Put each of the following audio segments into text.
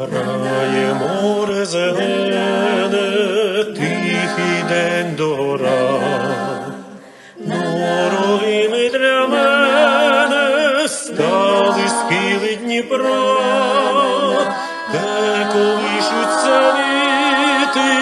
Грає море зелене, тихий день дора. Дорогими для мене стали схили Дніпра, де колишуться віти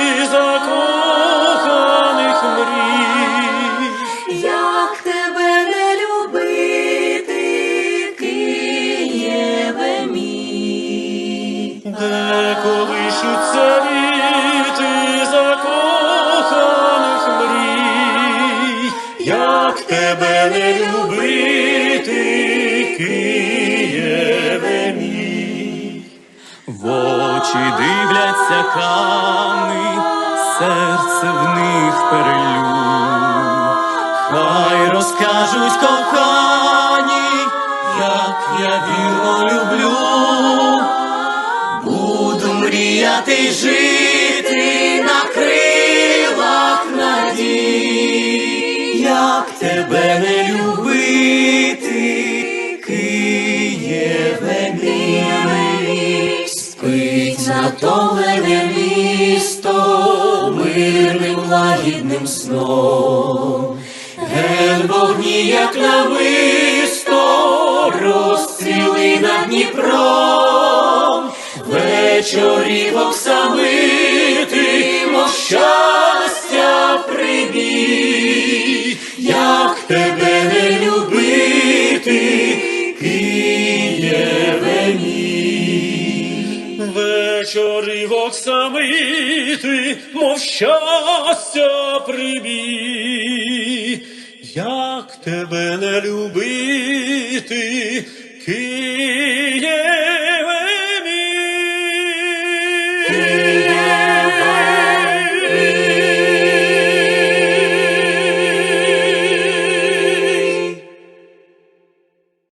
Де колишуться віти закоханих мрій, як тебе не любити, Києве дивляться ками, серце в них перелю. Хай розкажуть кохані, як я вірно й жити на крилах надій, як тебе не любити, Києве мій. Спить натомлене місто мирним лагідним сном, вогні, як намисто, розцвіли над Дніпром, вечорів оксамити, мов щастя прибій, як тебе не любити, Києве мій. Вечори в оксамити, мов щастя прибій, як тебе не любити, Києве